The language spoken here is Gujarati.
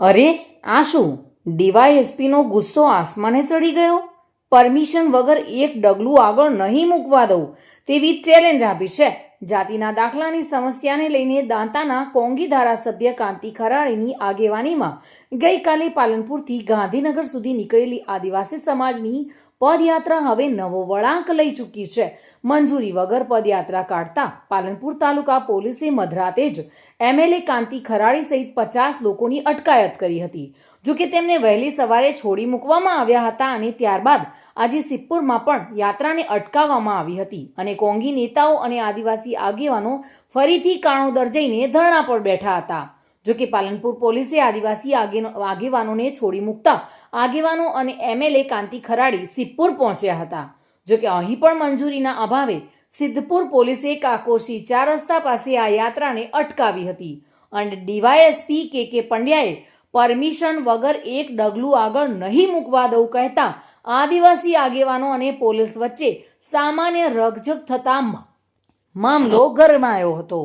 અરે, આ શું? ડીવાયએસપીનો ગુસ્સો આસમાને ચડી ગયો? પરમિશન વગર એક ડગલું આગળ નહીં મૂકવા દઉં. તેવી ચેલેન્જ આપી છે. જાતિના દાખલાની સમસ્યાને લઈને દાંતાના કોંગી ધારાસભ્ય કાંતિ ખરાણીની આગેવાનીમાં ગઈકાલે પાલનપુરથી ગાંધીનગર સુધી નીકળેલી આદિવાસી સમાજની પદયાત્રા હવે નવો વળાંક લઈ ચૂકી છે. મંજૂરી વગર પદયાત્રા કાઢતા પાલનપુર તાલુકા પોલીસે મધરાતે જ એમએલએ કાંતિ ખરાડી સહિત પચાસ લોકોની અટકાયત કરી હતી. જોકે તેમને વહેલી સવારે છોડી મૂકવામાં આવ્યા હતા અને ત્યારબાદ આજે સિપ્પુરમાં પણ યાત્રાને અટકાવવામાં આવી હતી અને કોંગી નેતાઓ અને આદિવાસી આગેવાનો ફરીથી કાણોદર જઈને ધરણા પર બેઠા હતા. જોકે પાલનપુર પોલીસે આદિવાસી આગેવાનોને છોડી મૂકતા આગેવાનો અને એમએલએ કાંતિ ખરાડી સિદ્ધપુર પહોંચ્યા હતા. જોકે અહીં પણ મંજૂરીના અભાવે સિદ્ધપુર પોલીસે કાકોશી ચાર રસ્તા પાસે આ યાત્રાને અટકાવી હતી અને ડીવાયએસપી કે કે પંડ્યાએ પરમિશન વગર એક ડગલું આગળ નહીં મૂકવા દઉં કહેતા આદિવાસી આગેવાનો અને પોલીસ વચ્ચે સામાન્ય રકઝક થતા મામલો ગરમાયો હતો.